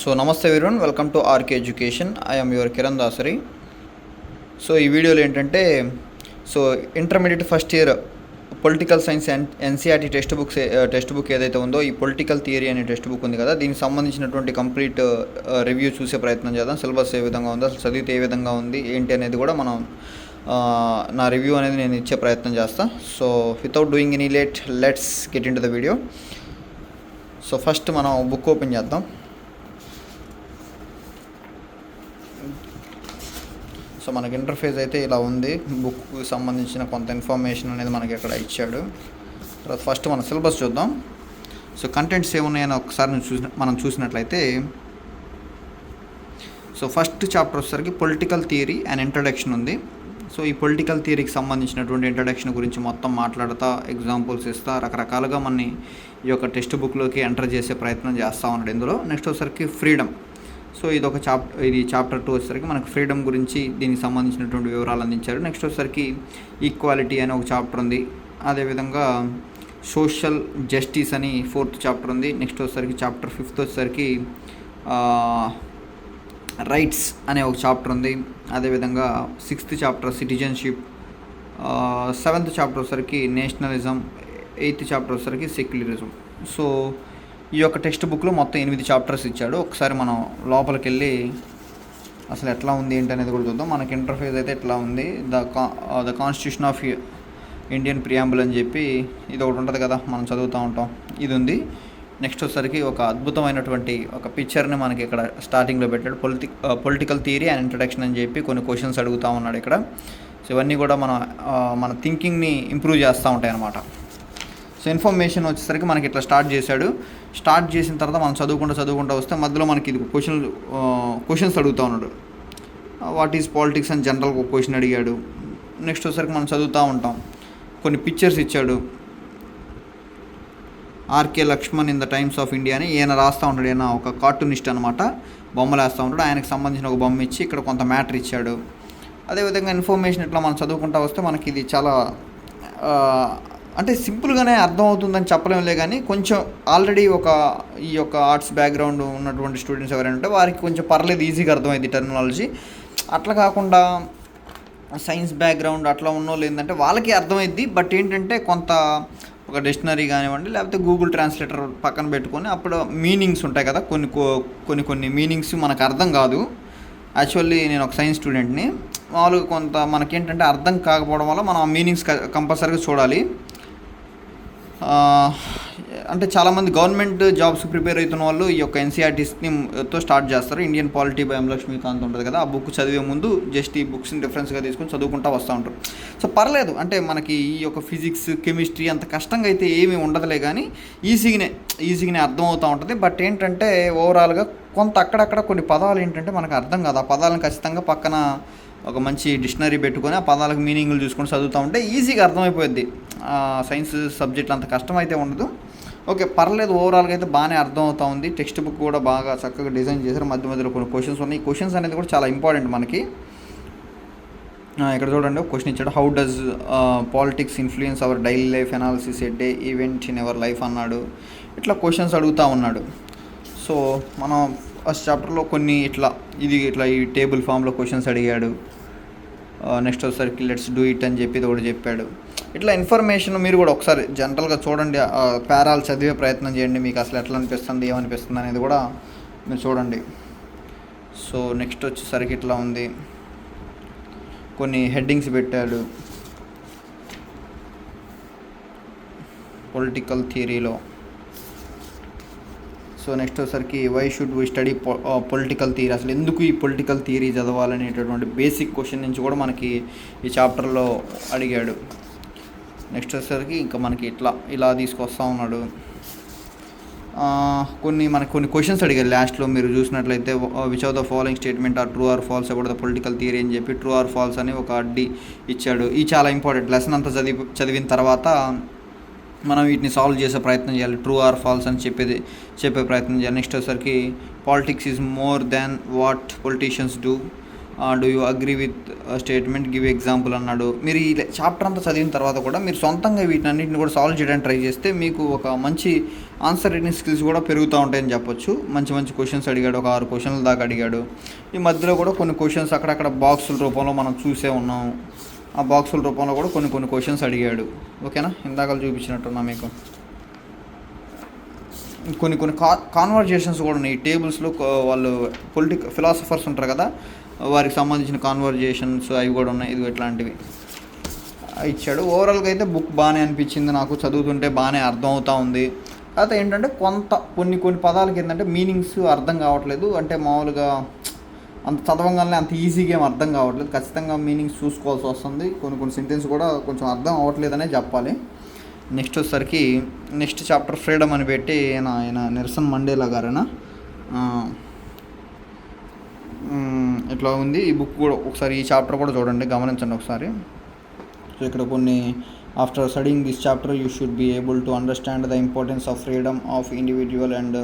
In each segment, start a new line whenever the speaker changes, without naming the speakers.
So నమస్తే everyone welcome to RK education I'm your Kiran Dasari so ఈ వీడియోలో ఏంటంటే so intermediate first year political science N NCERT text books text book ఏదైతే ఉందో ఈ political theory అనే text book ఉంది కదా దీనికి సంబంధించినటువంటి కంప్లీట్ రివ్యూ చూసే ప్రయత్నం చేద్దాం. సిలబస్ ఏ విధంగా ఉందో అసలు చదివితే ఏ విధంగా ఉంది ఏంటి అనేది కూడా మనం నా రివ్యూ అనేది నేను ఇచ్చే ప్రయత్నం చేస్తాను so without doing any late let's get in to the video so first మనం బుక్ ఓపెన్ చేద్దాం. సో మనకి ఇంటర్ఫేస్ అయితే ఇలా ఉంది. బుక్కి సంబంధించిన కొంత ఇన్ఫర్మేషన్ అనేది మనకి ఇక్కడ ఇచ్చాడు. తర్వాత ఫస్ట్ మన సిలబస్ చూద్దాం. సో కంటెంట్స్ ఏమున్నాయని ఒకసారి చూసిన మనం చూసినట్లయితే సో ఫస్ట్ చాప్టర్ వచ్చేసరికి పొలిటికల్ థియరీ అండ్ ఇంట్రడక్షన్ ఉంది. సో ఈ పొలిటికల్ థియరీకి సంబంధించినటువంటి ఇంట్రడక్షన్ గురించి మొత్తం మాట్లాడుతా ఎగ్జాంపుల్స్ ఇస్తా రకరకాలుగా మనని ఈ యొక్క టెక్స్ట్ బుక్లోకి ఎంటర్ చేసే ప్రయత్నం చేస్తూ ఉన్నాడు. ఇందులో నెక్స్ట్ వచ్చేసరికి ఫ్రీడమ్ సో ఇది ఒక చాప్ ఇది చాప్టర్ టూ వచ్చేసరికి మనకు ఫ్రీడమ్ గురించి దీనికి సంబంధించినటువంటి వివరాలు అందించారు. నెక్స్ట్ వచ్చేసరికి ఈక్వాలిటీ అనే ఒక చాప్టర్ ఉంది. అదేవిధంగా సోషల్ జస్టిస్ అని ఫోర్త్ చాప్టర్ ఉంది. నెక్స్ట్ వచ్చేసరికి చాప్టర్ ఫిఫ్త్ వచ్చేసరికి రైట్స్ అనే ఒక చాప్టర్ ఉంది. అదేవిధంగా sixth chapter citizenship seventh chapter వచ్చేసరికి నేషనలిజం ఎయిత్ చాప్టర్ వచ్చేసరికి సెక్యులరిజం. సో ఈ యొక్క టెక్స్ట్ బుక్లో మొత్తం ఎనిమిది చాప్టర్స్ ఇచ్చాడు. ఒకసారి మనం లోపలికి వెళ్ళి అసలు ఎట్లా ఉంది ఏంటి అనేది కూడా చూద్దాం. మనకి ఇంటర్ఫేస్ అయితే ఎట్లా ఉంది? ద కా the constitution of Indian preamble అని చెప్పి ఇది ఒకటి ఉంటుంది కదా మనం చదువుతూ ఉంటాం. ఇది ఉంది. నెక్స్ట్ వచ్చేసరికి ఒక అద్భుతమైనటువంటి ఒక పిక్చర్ని మనకి ఇక్కడ స్టార్టింగ్లో పెట్టాడు. పొలిటి పొలిటికల్ థియరీ అండ్ ఇంట్రడక్షన్ అని చెప్పి కొన్ని క్వశ్చన్స్ అడుగుతూ ఉన్నాడు ఇక్కడ. సో ఇవన్నీ కూడా మన మన థింకింగ్ని ఇంప్రూవ్ చేస్తూ ఉంటాయి అన్నమాట సో ఇన్ఫర్మేషన్ వచ్చేసరికి మనకి ఇట్లా స్టార్ట్ చేశాడు. స్టార్ట్ చేసిన తర్వాత మనం చదువుకుంటూ చదువుకుంటూ వస్తే మధ్యలో మనకి ఇది క్వశ్చన్ క్వశ్చన్స్ అడుగుతూ ఉన్నాడు. వాట్ ఈజ్ పాలిటిక్స్ అని జనరల్ ఒక క్వశ్చన్ అడిగాడు. నెక్స్ట్ వచ్చేసరికి మనం చదువుతూ ఉంటాం. కొన్ని పిక్చర్స్ ఇచ్చాడు. RK Laxman in the Times of India అని ఈయన రాస్తూ ఉంటాడు ఈయన ఒక కార్టూనిస్ట్ అనమాట బొమ్మలు వేస్తూ ఉంటాడు ఆయనకు సంబంధించిన ఒక బొమ్మ ఇచ్చి ఇక్కడ కొంత మ్యాటర్ ఇచ్చాడు. అదేవిధంగా ఇన్ఫర్మేషన్ ఇట్లా మనం చదువుకుంటా వస్తే మనకి ఇది చాలా అంటే సింపుల్గానే అర్థమవుతుందని చెప్పలేములే కానీ కొంచెం ఆల్రెడీ ఒక ఈ యొక్క ఆర్ట్స్ బ్యాక్గ్రౌండ్ ఉన్నటువంటి స్టూడెంట్స్ ఎవరైనా ఉంటే వారికి కొంచెం పర్లేదు ఈజీగా అర్థమైంది టెర్మినాలజీ. అట్లా కాకుండా సైన్స్ బ్యాక్గ్రౌండ్ అట్లా ఉన్నోళ్ళు ఏంటంటే వాళ్ళకి అర్థమైద్ది బట్ ఏంటంటే కొంత ఒక డిక్షనరీ కానివ్వండి లేకపోతే గూగుల్ ట్రాన్స్లేటర్ పక్కన పెట్టుకొని అప్పుడు మీనింగ్స్ ఉంటాయి కదా కొన్ని కో- కొన్ని కొన్ని మీనింగ్స్ మనకు అర్థం కాదు. యాక్చువల్లీ నేను ఒక సైన్స్ స్టూడెంట్ని. మామూలుగా కొంత మనకేంటంటే అర్థం కాకపోవడం వల్ల మనం ఆ మీనింగ్స్ కంపల్సరీగా చూడాలి. అంటే చాలామంది గవర్నమెంట్ జాబ్స్ ప్రిపేర్ అవుతున్న వాళ్ళు ఈ యొక్క ఎన్సీఆర్టీస్ని తో స్టార్ట్ చేస్తారు. ఇండియన్ పాలిటీ బయం లక్ష్మీకాంత్ ఉంటుంది కదా ఆ బుక్ చదివే ముందు జస్ట్ ఈ బుక్స్ని డిఫరెన్స్గా తీసుకొని చదువుకుంటా వస్తూ ఉంటారు. సో పర్లేదు అంటే మనకి ఈ యొక్క ఫిజిక్స్ కెమిస్ట్రీ అంత కష్టంగా అయితే ఏమీ ఉండదులే కానీ ఈజీగానే ఈజీగానే అర్థం అవుతూ ఉంటుంది. బట్ ఏంటంటే ఓవరాల్గా కొంత అక్కడక్కడ కొన్ని పదాలు ఏంటంటే మనకు అర్థం కాదు. ఆ పదాలను ఖచ్చితంగా పక్కన ఒక మంచి డిక్షనరీ పెట్టుకొని ఆ పదాలకు మీనింగ్లు చూసుకొని చదువుతూ ఉంటే ఈజీగా అర్థమైపోద్ది సైన్స్ సబ్జెక్టులు అంత కష్టం అయితే ఉండదు. ఓకే పర్లేదు ఓవరాల్గా అయితే బాగానే అర్థం అవుతా ఉంది. టెక్స్ట్ బుక్ కూడా బాగా చక్కగా డిజైన్ చేశారు. మధ్య మధ్యలో కొన్ని క్వశ్చన్స్ ఉన్నాయి. ఈ క్వశ్చన్స్ అనేది కూడా చాలా ఇంపార్టెంట్ మనకి. ఇక్కడ చూడండి ఒక క్వశ్చన్ ఇచ్చాడు. How does politics influence our daily life analysis a day event in our life అన్నాడు. ఇట్లా క్వశ్చన్స్ అడుగుతూ ఉన్నాడు. సో మనం ఫస్ట్ చాప్టర్లో కొన్ని ఇట్లా ఇది ఇట్లా ఈ టేబుల్ ఫామ్లో క్వశ్చన్స్ అడిగాడు. నెక్స్ట్ వచ్చేసరికి లెట్స్ డూ ఇట్ అని చెప్పి కూడా చెప్పాడు. ఇట్లా ఇన్ఫర్మేషన్ మీరు కూడా ఒకసారి జనరల్గా చూడండి పేరాలు చదివే ప్రయత్నం చేయండి. మీకు అసలు ఎట్లా అనిపిస్తుంది ఏమనిపిస్తుంది అనేది కూడా మీరు చూడండి. సో నెక్స్ట్ వచ్చేసరికి ఇట్లా ఉంది. కొన్ని హెడ్డింగ్స్ పెట్టాడు. పొలిటికల్ థియరీలో సో నెక్స్ట్ వచ్చేసరికి why should we study political theory అసలు ఎందుకు ఈ పొలిటికల్ థియరీ చదవాలనేటటువంటి బేసిక్ క్వశ్చన్ నుంచి కూడా మనకి ఈ చాప్టర్లో అడిగాడు. నెక్స్ట్ వచ్చేసరికి ఇంకా మనకి ఇట్లా ఇలా తీసుకొస్తా ఉన్నాడు. కొన్ని మనకు కొన్ని క్వశ్చన్స్ అడిగారు. లాస్ట్లో మీరు చూసినట్లయితే which of the following statement are true or false about the political theory అని చెప్పి ట్రూ ఆర్ ఫాల్స్ అని ఒక అడ్డి ఇచ్చాడు. ఈ చాలా ఇంపార్టెంట్ లెసన్ అంతా చదివి చదివిన తర్వాత మనం వీటిని సాల్వ్ చేసే ప్రయత్నం చేయాలి. ట్రూ ఆర్ ఫాల్స్ అని చెప్పేది చెప్పే ప్రయత్నం చేయాలి. నెక్స్ట్ వచ్చేసరికి politics is more than what politicians do do you agree with statement give example అన్నాడు. మీరు ఈ చాప్టర్ అంతా చదివిన తర్వాత కూడా మీరు సొంతంగా వీటిని అన్నింటిని కూడా సాల్వ్ చేయడానికి ట్రై చేస్తే మీకు ఒక మంచి ఆన్సర్ రైటింగ్ స్కిల్స్ కూడా పెరుగుతూ ఉంటాయని చెప్పొచ్చు. మంచి మంచి క్వశ్చన్స్ అడిగాడు. ఒక ఆరు క్వశ్చన్ల దాకా అడిగాడు. ఈ మధ్యలో కూడా కొన్ని క్వశ్చన్స్ అక్కడక్కడ బాక్సుల రూపంలో మనం చూసే ఉన్నాం ఆ బాక్సుల రూపంలో కూడా కొన్ని కొన్ని క్వశ్చన్స్ అడిగాడు. ఓకేనా? ఇందాక చూపించినట్టున్నా మీకు. కొన్ని కొన్ని కా కాన్వర్జేషన్స్ కూడా ఉన్నాయి. టేబుల్స్లో వాళ్ళు పొలిటిక్ ఫిలాసఫర్స్ ఉంటారు కదా వారికి సంబంధించిన కాన్వర్జేషన్స్ అవి కూడా ఉన్నాయి. ఇది ఇట్లాంటివి. ఇచ్చాడు. ఓవరాల్గా అయితే బుక్ బాగానే అనిపించింది నాకు. చదువుతుంటే బాగానే అర్థం అవుతూ ఉంది. అయితే ఏంటంటే కొంత కొన్ని కొన్ని పదాలకి ఏంటంటే మీనింగ్స్ అర్థం కావట్లేదు. అంటే మామూలుగా అంత చదవగానే అంత ఈజీగా ఏం అర్థం కావట్లేదు. ఖచ్చితంగా మీనింగ్స్ చూసుకోవాల్సి వస్తుంది. కొన్ని కొన్ని సెంటెన్స్ కూడా కొంచెం అర్థం అవ్వట్లేదనే చెప్పాలి. నెక్స్ట్ వచ్చేసరికి నెక్స్ట్ చాప్టర్ ఫ్రీడమ్ అని పెట్టి ఆయన ఆయన నిరసన్ మండేలా గారేనా? ఇట్లా ఉంది? ఈ బుక్ కూడా ఒకసారి ఈ చాప్టర్ కూడా చూడండి గమనించండి ఒకసారి. సో ఇక్కడ కొన్ని after studying this chapter you should be able to understand the importance of freedom of individual and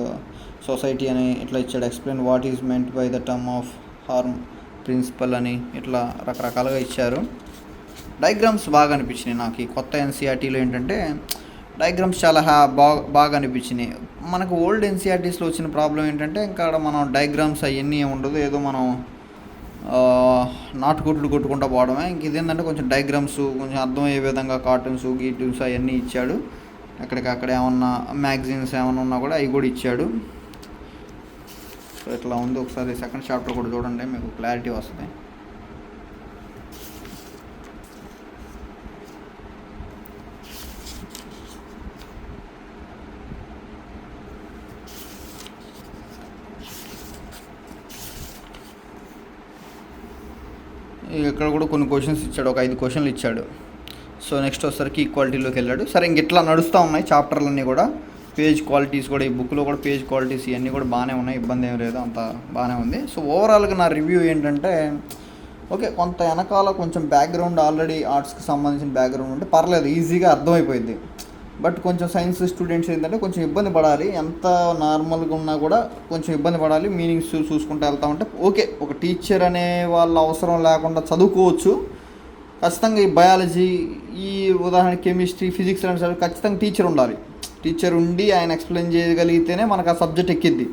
society అని ఇట్లా ఇచ్చాడు. Explain what is meant by the term of harm principle అని ఇట్లా రకరకాలుగా ఇచ్చారు. డయాగ్రామ్స్ బాగా అనిపించినాయి నాకు. ఈ కొత్త ఎన్సీఆర్టీలో ఏంటంటే డయాగ్రామ్స్ చాలా హ్యా బాగా బాగా అనిపించినాయి. మనకు ఓల్డ్ ఎన్సీఆర్టీస్లో వచ్చిన ప్రాబ్లం ఏంటంటే ఇంకా మనం డయాగ్రామ్స్ అవన్నీ ఉండదు. ఏదో మనం నాటు నాటుకొట్లు కొట్టుకుంటూ పోవడమే. ఇంక ఇదేంటంటే కొంచెం డయాగ్రామ్స్ కొంచెం అర్థమయ్యే విధంగా కార్టూన్స్ గీటూన్స్ అవన్నీ ఇచ్చాడు. ఎక్కడికక్కడ ఏమన్నా మ్యాగజైన్స్ ఏమన్నా ఉన్నా కూడా అవి కూడా ఇచ్చాడు. సో ఇట్లా ఉంది. ఒకసారి సెకండ్ చాప్టర్ కూడా చూడండి. మీకు క్లారిటీ వస్తుంది. ఇక్కడ కూడా కొన్ని క్వశ్చన్స్ ఇచ్చాడు. ఒక ఐదు క్వశ్చన్లు ఇచ్చాడు. సో నెక్స్ట్ వచ్చేసరికి ఈక్వాలిటీలోకి వెళ్ళాడు. సరే ఇంక ఇట్లా నడుస్తూ ఉన్నాయి చాప్టర్లన్నీ కూడా. పేజ్ క్వాలిటీస్ కూడా ఈ బుక్లో కూడా పేజ్ క్వాలిటీస్ ఇవన్నీ కూడా బాగానే ఉన్నాయి. ఇబ్బంది ఏం లేదు. అంత బాగానే ఉంది. సో ఓవరాల్గా నా రివ్యూ ఏంటంటే ఓకే కొంత వెనకాల కొంచెం బ్యాక్గ్రౌండ్ ఆల్రెడీ ఆర్ట్స్కి సంబంధించిన బ్యాక్గ్రౌండ్ ఉంటే పర్లేదు ఈజీగా అర్థమైపోయింది బట్ కొంచెం సైన్స్ స్టూడెంట్స్ ఏంటంటే కొంచెం ఇబ్బంది పడాలి. ఎంత నార్మల్గా ఉన్నా కూడా కొంచెం ఇబ్బంది పడాలి. మీనింగ్స్ చూసుకుంటూ వెళ్తా ఉంటే ఓకే ఒక టీచర్ అనే వాళ్ళ అవసరం లేకుండా చదువుకోవచ్చు. ఖచ్చితంగా ఈ బయాలజీ ఈ ఉదాహరణ కెమిస్ట్రీ ఫిజిక్స్ లాంటి ఖచ్చితంగా టీచర్ ఉండాలి. టీచర్ ఉండి ఆయన ఎక్స్ప్లెయిన్ చేయగలిగితేనే మనకు ఆ సబ్జెక్ట్ ఎక్కిద్ది.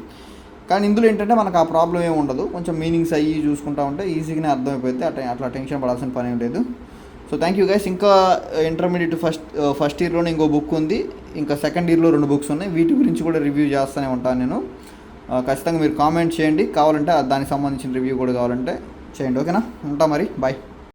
కానీ ఇందులో ఏంటంటే మనకు ఆ ప్రాబ్లం ఏమి ఉండదు. కొంచెం మీనింగ్స్ అయ్యి చూసుకుంటా ఉంటే ఈజీగానే అర్థమైపోద్ది అట్లా అట్లా టెన్షన్ పడాల్సిన పని ఏం లేదు. సో థ్యాంక్ యూ గైస్ ఇంకా ఇంటర్మీడియట్ ఫస్ట్ ఫస్ట్ ఇయర్లోనే ఇంకో బుక్ ఉంది. ఇంకా సెకండ్ ఇయర్లో రెండు బుక్స్ ఉన్నాయి. వీటి గురించి కూడా రివ్యూ చేస్తూనే ఉంటాను నేను. Uh, ఖచ్చితంగా మీరు కామెంట్ చేయండి. కావాలంటే దానికి సంబంధించిన రివ్యూ కూడా కావాలంటే చేయండి. ఓకేనా ఉంటా మరి. బాయ్